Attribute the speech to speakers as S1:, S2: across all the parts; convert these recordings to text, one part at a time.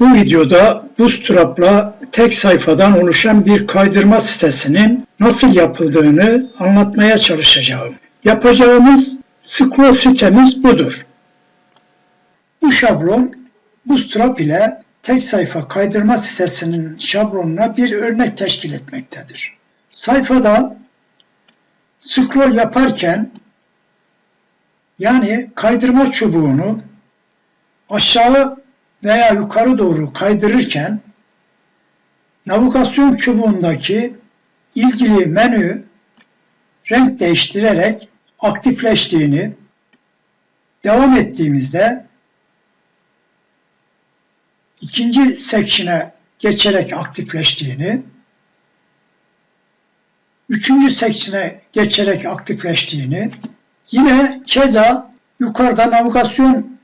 S1: Bu videoda Bootstrap'la tek sayfadan oluşan bir kaydırma sitesinin nasıl yapıldığını anlatmaya çalışacağım. Yapacağımız scroll sitemiz budur. Bu şablon Bootstrap ile tek sayfa kaydırma sitesinin şablonuna bir örnek teşkil etmektedir. Sayfada scroll yaparken yani kaydırma çubuğunu aşağı veya yukarı doğru kaydırırken navigasyon çubuğundaki ilgili menü renk değiştirerek aktifleştiğini devam ettiğimizde ikinci section'e geçerek aktifleştiğini üçüncü section'e geçerek aktifleştiğini yine keza yukarıda navigasyon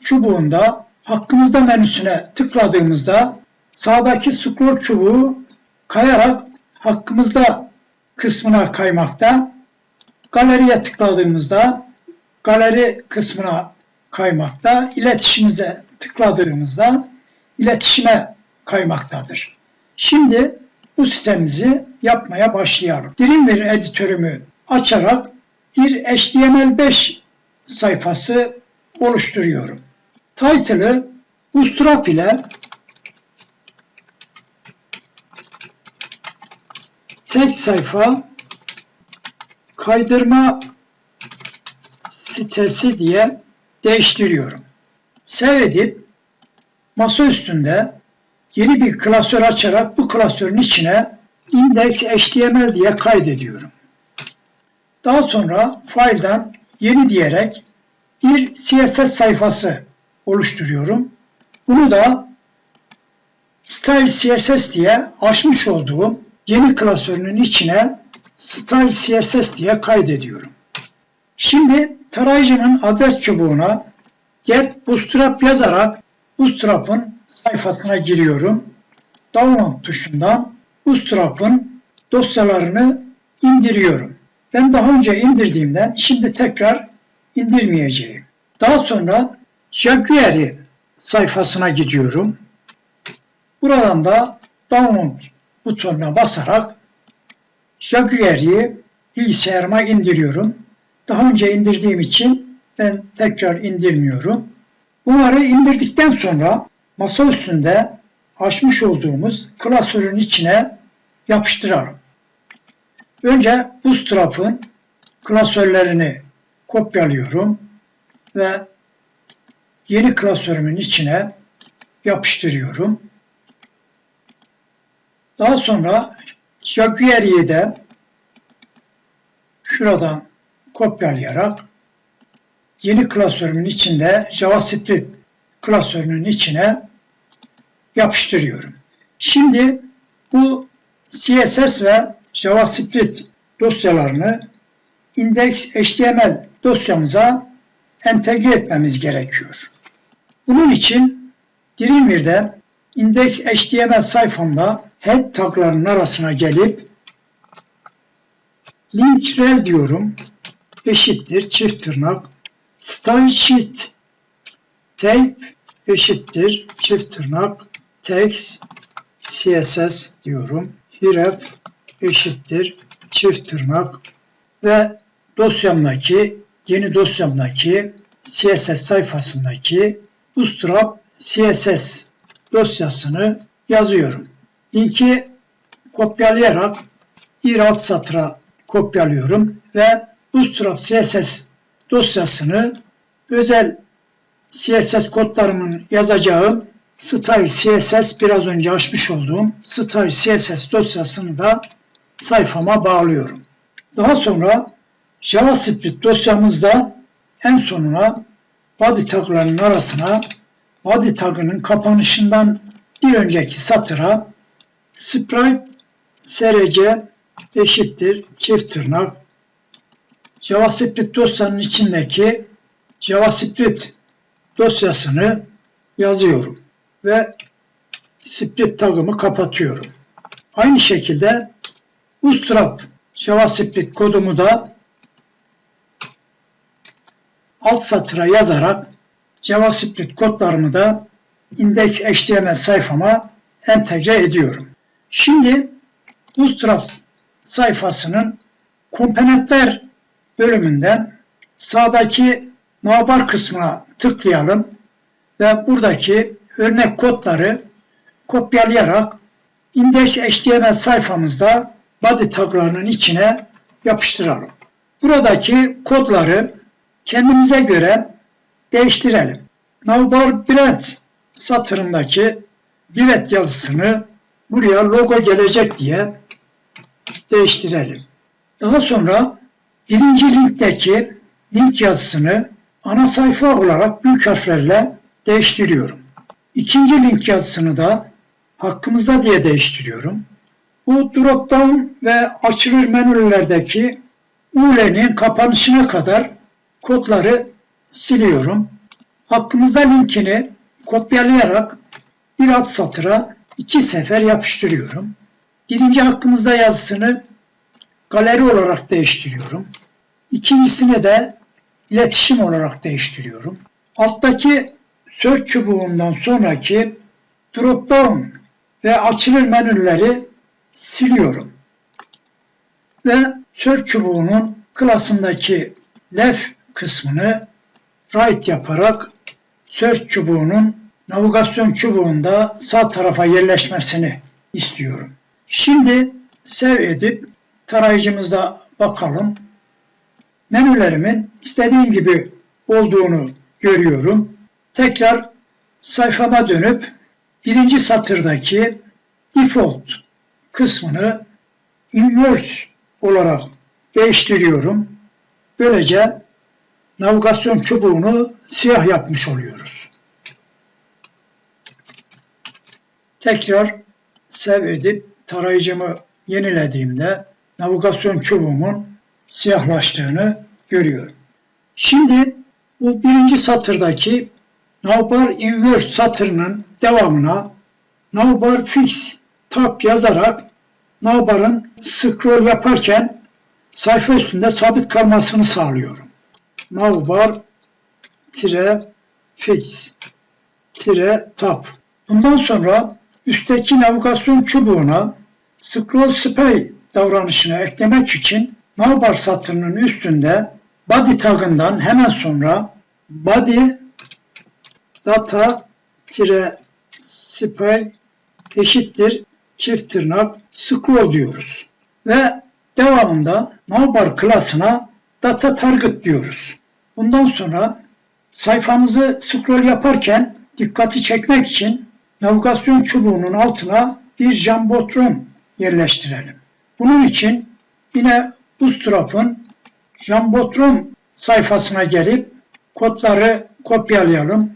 S1: çubuğunda hakkımızda menüsüne tıkladığımızda sağdaki scroll çubuğu kayarak hakkımızda kısmına kaymakta. Galeriye tıkladığımızda galeri kısmına kaymakta. İletişimize tıkladığımızda iletişime kaymaktadır. Şimdi bu sitemizi yapmaya başlayalım. Dreamweaver editörümü açarak bir HTML5 sayfası oluşturuyorum. Title'ı Bootstrap ile tek sayfa kaydırma sitesi diye değiştiriyorum. Save edip masa üstünde yeni bir klasör açarak bu klasörün içine index.html diye kaydediyorum. Daha sonra file'dan yeni diyerek bir CSS sayfası oluşturuyorum. Bunu da Style CSS diye açmış olduğum yeni klasörünün içine Style CSS diye kaydediyorum. Şimdi tarayıcının adres çubuğuna get bootstrap yazarak bootstrap'ın sayfasına giriyorum. Download tuşundan bootstrap'ın dosyalarını indiriyorum. Ben daha önce indirdiğimden şimdi tekrar indirmeyeceğim. Daha sonra jQuery sayfasına gidiyorum. Buradan da download butonuna basarak jQuery'yi bilgisayarıma indiriyorum. Daha önce indirdiğim için ben tekrar indirmiyorum. Bunları indirdikten sonra masa üstünde açmış olduğumuz klasörün içine yapıştıralım. Önce Bootstrap'ın klasörlerini kopyalıyorum ve yeni klasörümün içine yapıştırıyorum. Daha sonra jQuery'yi de şuradan kopyalayarak yeni klasörümün içinde JavaScript klasörünün içine yapıştırıyorum. Şimdi bu CSS ve JavaScript dosyalarını index.html dosyamıza entegre etmemiz gerekiyor. Bunun için Dreamweaver'de index.html sayfamda head taglarının arasına gelip link rel diyorum. Eşittir çift tırnak. Style sheet tape eşittir çift tırnak. Text css diyorum. Href eşittir çift tırnak. Ve dosyamdaki yeni dosyamdaki CSS sayfasındaki Bootstrap CSS dosyasını yazıyorum. Linki kopyalayarak bir alt satıra kopyalıyorum ve Bootstrap CSS dosyasını özel CSS kodlarımın yazacağım Style CSS biraz önce açmış olduğum Style CSS dosyasını da sayfama bağlıyorum. Daha sonra JavaScript dosyamızda en sonuna body taglarının arasına body tagının kapanışından bir önceki satıra sprite src eşittir çift tırnak JavaScript dosyanın içindeki JavaScript dosyasını yazıyorum ve split tagımı kapatıyorum. Aynı şekilde Bootstrap JavaScript kodumu da alt satıra yazarak JavaScript kodlarımı da index HTML sayfama entegre ediyorum. Şimdi Bootstrap sayfasının komponentler bölümünden sağdaki navbar kısmına tıklayalım ve buradaki örnek kodları kopyalayarak index HTML sayfamızda body taglarının içine yapıştıralım. Buradaki kodları kendimize göre değiştirelim. Navbar Brand satırındaki bilet yazısını buraya logo gelecek diye değiştirelim. Daha sonra birinci linkteki link yazısını ana sayfa olarak büyük harflerle değiştiriyorum. İkinci link yazısını da hakkımızda diye değiştiriyorum. Bu drop down ve açılır menülerdeki URL'nin kapanışına kadar kodları siliyorum. Hakkımızda linkini kopyalayarak bir alt satıra iki sefer yapıştırıyorum. Birinci hakkımızda yazısını galeri olarak değiştiriyorum. İkincisini de iletişim olarak değiştiriyorum. Alttaki search çubuğundan sonraki drop down ve açılır menüleri siliyorum. Ve search çubuğunun klasındaki left kısmını right yaparak search çubuğunun navigasyon çubuğunda sağ tarafa yerleşmesini istiyorum. Şimdi save edip tarayıcımızda bakalım. Menülerimin istediğim gibi olduğunu görüyorum. Tekrar sayfama dönüp birinci satırdaki default kısmını inverse olarak değiştiriyorum. Böylece navigasyon çubuğunu siyah yapmış oluyoruz. Tekrar save edip tarayıcımı yenilediğimde navigasyon çubuğumun siyahlaştığını görüyorum. Şimdi bu birinci satırdaki navbar invert satırının devamına navbar fix tab yazarak navbarın scroll yaparken sayfa üstünde sabit kalmasını sağlıyorum. Navbar tire fix tire tab. Bundan sonra üstteki navigasyon çubuğuna scroll spy davranışını eklemek için navbar satırının üstünde body tagından hemen sonra body data tire spy eşittir çift tırnak scroll diyoruz. Ve devamında navbar klasına data target diyoruz. Bundan sonra sayfamızı scroll yaparken dikkati çekmek için navigasyon çubuğunun altına bir jambotron yerleştirelim. Bunun için yine Bootstrap'ın jambotron sayfasına gelip kodları kopyalayalım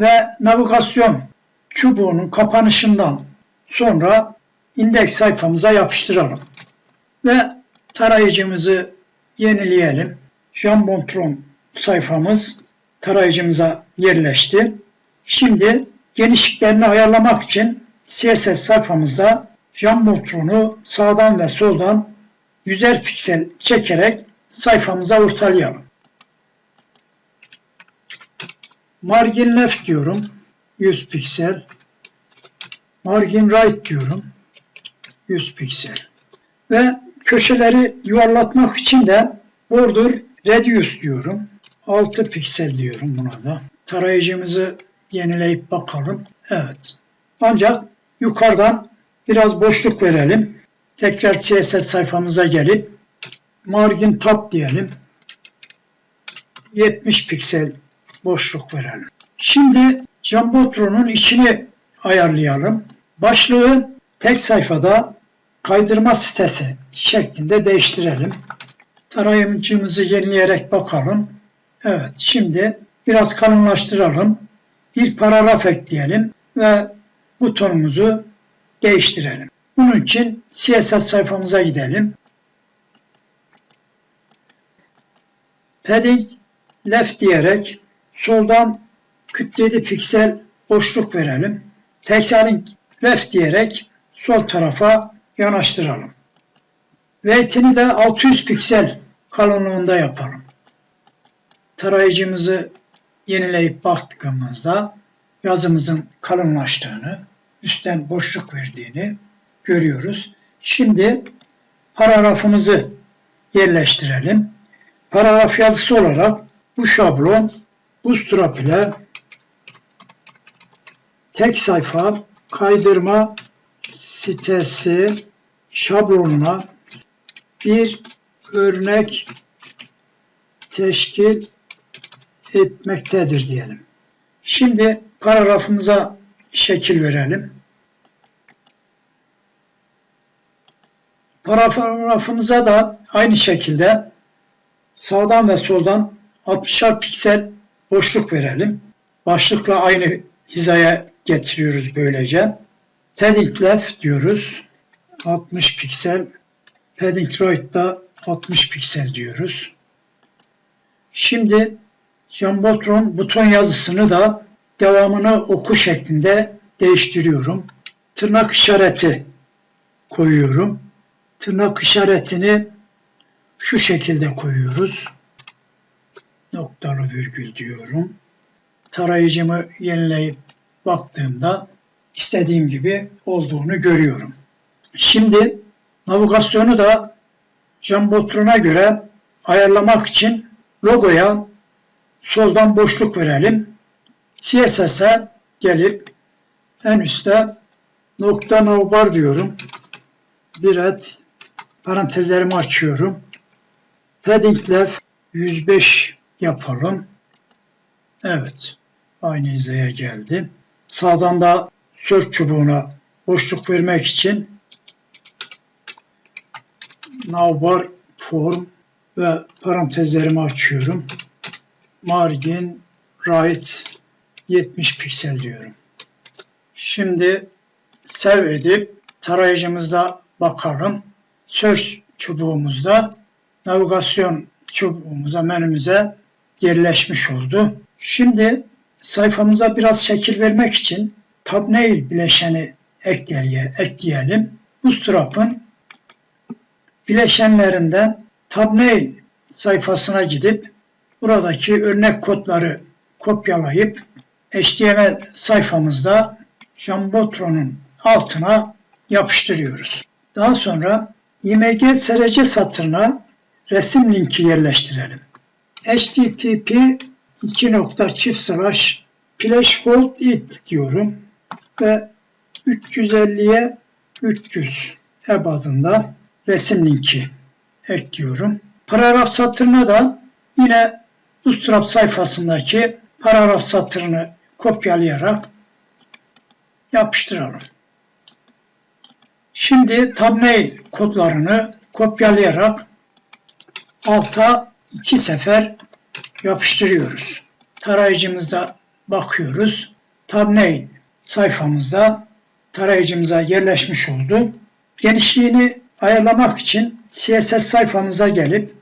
S1: ve navigasyon çubuğunun kapanışından sonra indeks sayfamıza yapıştıralım. Ve tarayıcımızı yenileyelim. Jambotron sayfamız tarayıcımıza yerleşti. Şimdi genişliklerini ayarlamak için CSS sayfamızda Jambotron'u sağdan ve soldan 100'er piksel çekerek sayfamıza ortalayalım. Margin left diyorum. 100 piksel. Margin right diyorum. 100 piksel. Ve köşeleri yuvarlatmak için de border radius diyorum. 6 piksel diyorum buna da. Tarayıcımızı yenileyip bakalım. Evet. Ancak yukarıdan biraz boşluk verelim. Tekrar CSS sayfamıza gelip margin tab diyelim. 70 piksel boşluk verelim. Şimdi Jumbotron'un içini ayarlayalım. Başlığı tek sayfada kaydırma sitesi şeklinde değiştirelim. Tarayıcımızı yenileyerek bakalım. Evet şimdi biraz kalınlaştıralım. Bir paragraf ekleyelim ve butonumuzu değiştirelim. Bunun için CSS sayfamıza gidelim. Padding left diyerek soldan 47 piksel boşluk verelim. Texaling left diyerek sol tarafa yanaştıralım. Weight'ini de 600 piksel kalınlığında yapalım. Tarayıcımızı yenileyip baktığımızda yazımızın kalınlaştığını, üstten boşluk verdiğini görüyoruz. Şimdi paragrafımızı yerleştirelim. Paragraf yazısı olarak bu şablon Bootstrap ile tek sayfa kaydırma sitesi şablonuna bir örnek teşkil etmektedir diyelim. Şimdi paragrafımıza şekil verelim. Paragrafımıza da aynı şekilde sağdan ve soldan 60'ar piksel boşluk verelim. Başlıkla aynı hizaya getiriyoruz böylece. Padding left diyoruz. 60 piksel. Padding right da 60 piksel diyoruz. Şimdi Jumbotron buton yazısını da devamını oku şeklinde değiştiriyorum. Tırnak işareti koyuyorum. Tırnak işaretini şu şekilde koyuyoruz. Noktalı virgül diyorum. Tarayıcımı yenileyip baktığımda istediğim gibi olduğunu görüyorum. Şimdi navigasyonu da Jumbotron'a göre ayarlamak için logoya soldan boşluk verelim. CSS'e gelip en üstte nokta navbar diyorum. Bir et parantezlerimi açıyorum. Padding left 105 yapalım. Evet. Aynı hizaya geldi. Sağdan da search çubuğuna boşluk vermek için navbar form ve parantezlerimi açıyorum. Margin right 70 piksel diyorum. Şimdi save edip tarayıcımızda bakalım. Search çubuğumuzda navigasyon çubuğumuza menümüze yerleşmiş oldu. Şimdi sayfamıza biraz şekil vermek için thumbnail bileşeni ekleyelim. Bootstrap'ın bileşenlerinden thumbnail sayfasına gidip buradaki örnek kodları kopyalayıp HTML sayfamızda Jambotron'un altına yapıştırıyoruz. Daha sonra img src satırına resim linki yerleştirelim. http 2 nokta çift slash placehold it diyorum ve 350'ye 300 ebadında resim linki ekliyorum. Paragraf satırına da yine Bootstrap sayfasındaki paragraf satırını kopyalayarak yapıştıralım. Şimdi thumbnail kodlarını kopyalayarak alta iki sefer yapıştırıyoruz. Tarayıcımızda bakıyoruz. Thumbnail sayfamızda tarayıcımıza yerleşmiş oldu. Genişliğini ayarlamak için CSS sayfamıza gelip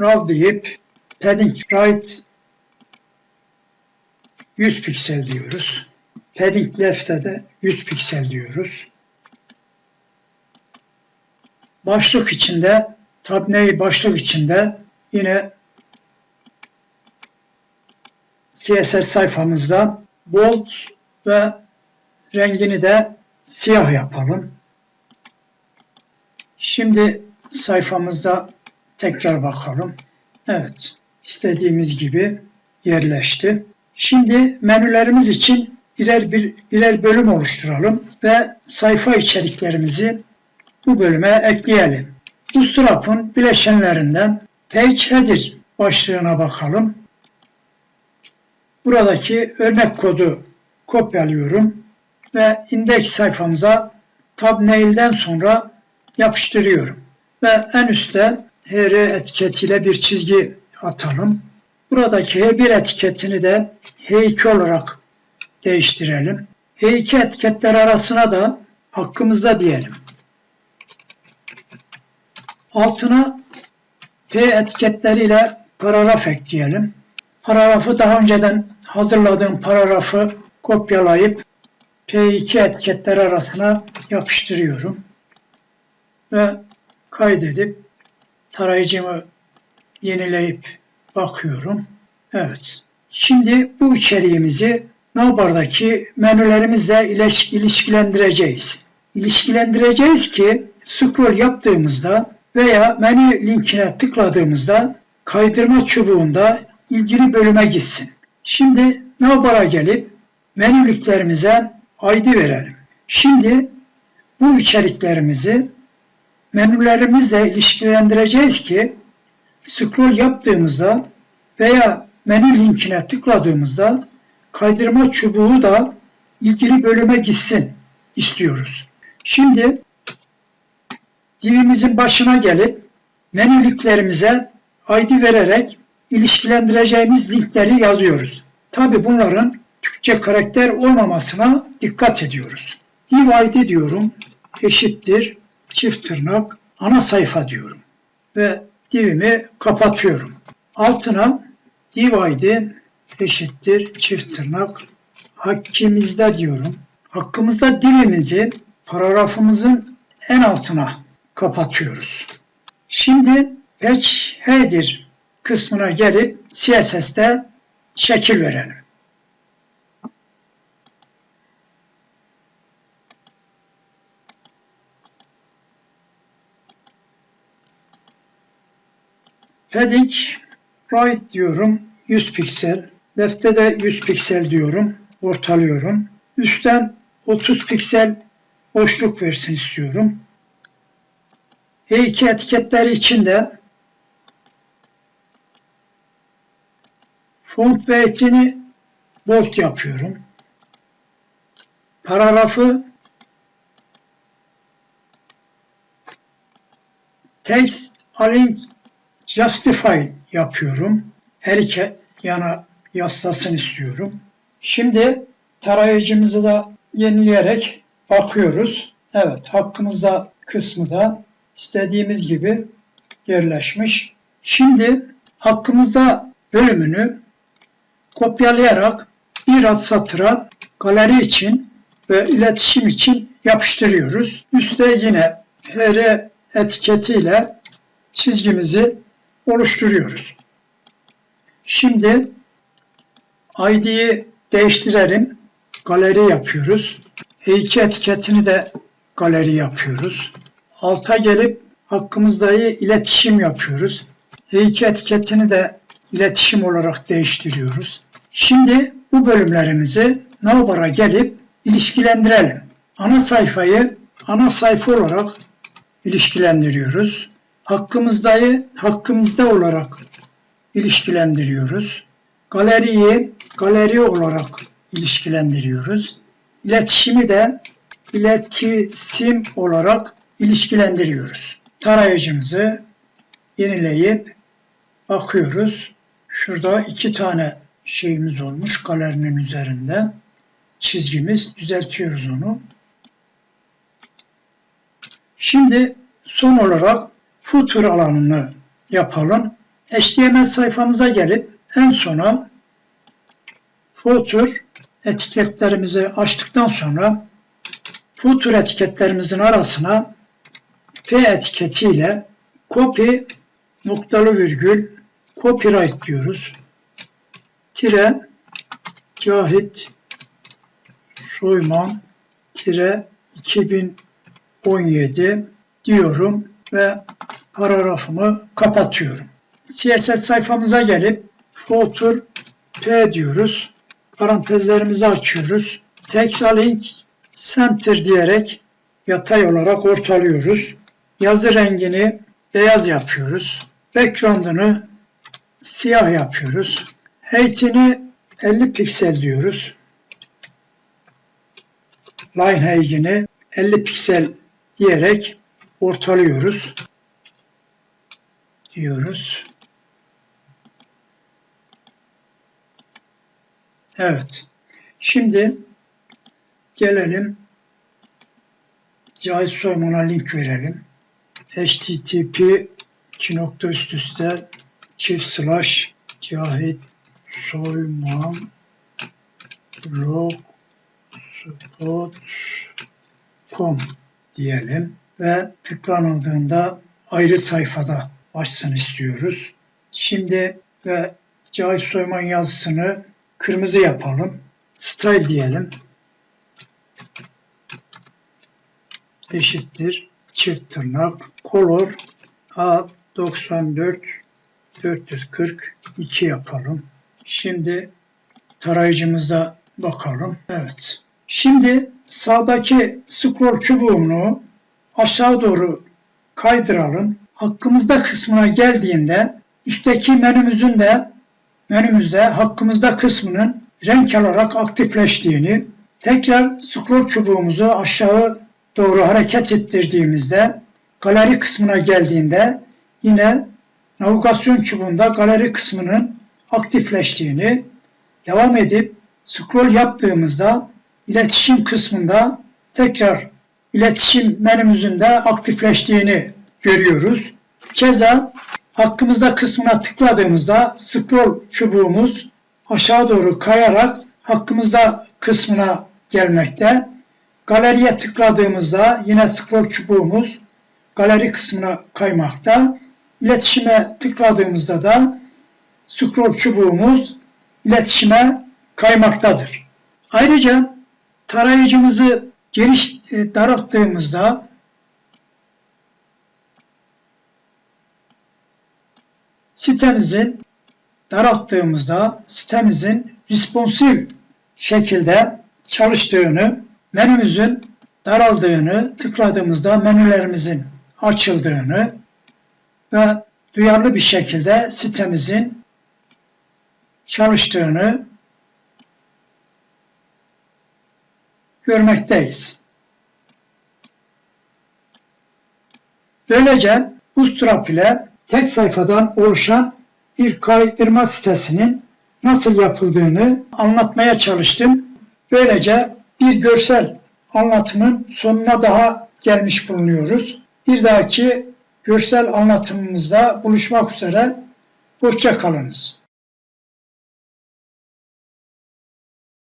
S1: RAW deyip padding right 100 piksel diyoruz. Padding left'e de 100 piksel diyoruz. Başlık içinde thumbnail başlık içinde yine CSS sayfamızda bold ve rengini de siyah yapalım. Şimdi sayfamızda tekrar bakalım. Evet, istediğimiz gibi yerleşti. Şimdi menülerimiz için birer bir, birer bölüm oluşturalım ve sayfa içeriklerimizi bu bölüme ekleyelim. Bootstrap'ın bileşenlerinden Page Header başlığına bakalım. Buradaki örnek kodu kopyalıyorum ve indeks sayfamıza thumbnail'den sonra yapıştırıyorum. Ve en üstte HR etiketiyle bir çizgi atalım. Buradaki H1 etiketini de H2 olarak değiştirelim. H2 etiketler arasına da hakkımızda diyelim. Altına P etiketleriyle paragraf ekleyelim. Paragrafı daha önceden hazırladığım paragrafı kopyalayıp P2 etiketler arasına yapıştırıyorum. Ve kaydedip tarayıcımı yenileyip bakıyorum. Evet. Şimdi bu içeriğimizi Navbar'daki menülerimizle iliş- ilişkilendireceğiz. İlişkilendireceğiz ki scroll yaptığımızda veya menü linkine tıkladığımızda kaydırma çubuğunda ilgili bölüme gitsin. Şimdi Navbar'a gelip menülüklerimize ID verelim. Şimdi bu içeriklerimizi menülerimizle ilişkilendireceğiz ki scroll yaptığımızda veya menü linkine tıkladığımızda kaydırma çubuğu da ilgili bölüme gitsin istiyoruz. Şimdi divimizin başına gelip menülüklerimize ID vererek ilişkilendireceğimiz linkleri yazıyoruz. Tabi bunların Türkçe karakter olmamasına dikkat ediyoruz. Div ID diyorum eşittir çift tırnak ana sayfa diyorum ve divimi kapatıyorum. Altına div ID eşittir çift tırnak hakkımızda diyorum. Hakkımızda divimizi paragrafımızın en altına kapatıyoruz. Şimdi page header kısmına gelip CSS'te şekil verelim. Heading right diyorum 100 piksel. Left'te de 100 piksel diyorum. Ortalıyorum. Üstten 30 piksel boşluk versin istiyorum. H2 etiketleri için font weight'ini bold yapıyorum. Paragrafı text align justify yapıyorum. Her iki yana yaslasın istiyorum. Şimdi tarayıcımızı da yenileyerek bakıyoruz. Evet hakkımızda kısmı da istediğimiz gibi yerleşmiş. Şimdi hakkımızda bölümünü kopyalayarak bir alt satıra galeri için ve iletişim için yapıştırıyoruz. Üste yine HR etiketiyle çizgimizi oluşturuyoruz. Şimdi ID'yi değiştirelim. Galeri yapıyoruz. H2 etiketini de galeri yapıyoruz. Alta gelip hakkımızdayı iletişim yapıyoruz. H2 etiketini de iletişim olarak değiştiriyoruz. Şimdi bu bölümlerimizi navbar'a gelip ilişkilendirelim. Ana sayfayı ana sayfa olarak ilişkilendiriyoruz. Hakkımızdayı hakkımızda olarak ilişkilendiriyoruz. Galeriyi galeri olarak ilişkilendiriyoruz. İletişimi de iletişim olarak ilişkilendiriyoruz. Tarayıcımızı yenileyip bakıyoruz. Şurada iki tane şeyimiz olmuş galerinin üzerinde. Çizgimiz düzeltiyoruz onu. Şimdi son olarak footer alanını yapalım. HTML sayfamıza gelip en sona footer etiketlerimizi açtıktan sonra footer etiketlerimizin arasına P etiketiyle copy noktalı virgül copyright diyoruz. Tire Cahit Soyman tire 2017 diyorum ve paragrafımı kapatıyorum. CSS sayfamıza gelip footer P diyoruz. Parantezlerimizi açıyoruz. Text link center diyerek yatay olarak ortalıyoruz. Yazı rengini beyaz yapıyoruz. Background'ını siyah yapıyoruz. Height'ini 50 piksel diyoruz. Line height'ini 50 piksel diyerek ortalıyoruz. Diyoruz. Evet. Şimdi gelelim Cahit Soyman'a link verelim. http iki nokta üst üste çift slash Cahit Soyman blogspot.com diyelim ve tıklanıldığında ayrı sayfada açsın istiyoruz. Şimdi ve Cahit Soyman yazısını kırmızı yapalım. Style diyelim. Eşittir. Çift tırnak. Color A94 442 yapalım. Şimdi tarayıcımıza bakalım. Evet. Şimdi sağdaki scroll çubuğunu aşağı doğru kaydıralım. Hakkımızda kısmına geldiğinde üstteki menümüzün de menümüzde hakkımızda kısmının renk alarak aktifleştiğini, tekrar scroll çubuğumuzu aşağı doğru hareket ettirdiğimizde galeri kısmına geldiğinde yine navigasyon çubuğunda galeri kısmının aktifleştiğini, devam edip scroll yaptığımızda iletişim kısmında tekrar iletişim menümüzün de aktifleştiğini görüyoruz. Keza hakkımızda kısmına tıkladığımızda scroll çubuğumuz aşağı doğru kayarak hakkımızda kısmına gelmekte. Galeriye tıkladığımızda yine scroll çubuğumuz galeri kısmına kaymakta. İletişime tıkladığımızda da scroll çubuğumuz iletişime kaymaktadır. Ayrıca tarayıcımızı geniş e, daralttığımızda sitemizin daralttığımızda sitemizin responsif şekilde çalıştığını, menümüzün daraldığını, tıkladığımızda menülerimizin açıldığını ve duyarlı bir şekilde sitemizin çalıştığını görmekteyiz. Böylece Bootstrap ile tek sayfadan oluşan bir kaydırma sitesinin nasıl yapıldığını anlatmaya çalıştım. Böylece bir görsel anlatımın sonuna daha gelmiş bulunuyoruz. Bir dahaki görsel anlatımımızda buluşmak üzere. Hoşça kalınız.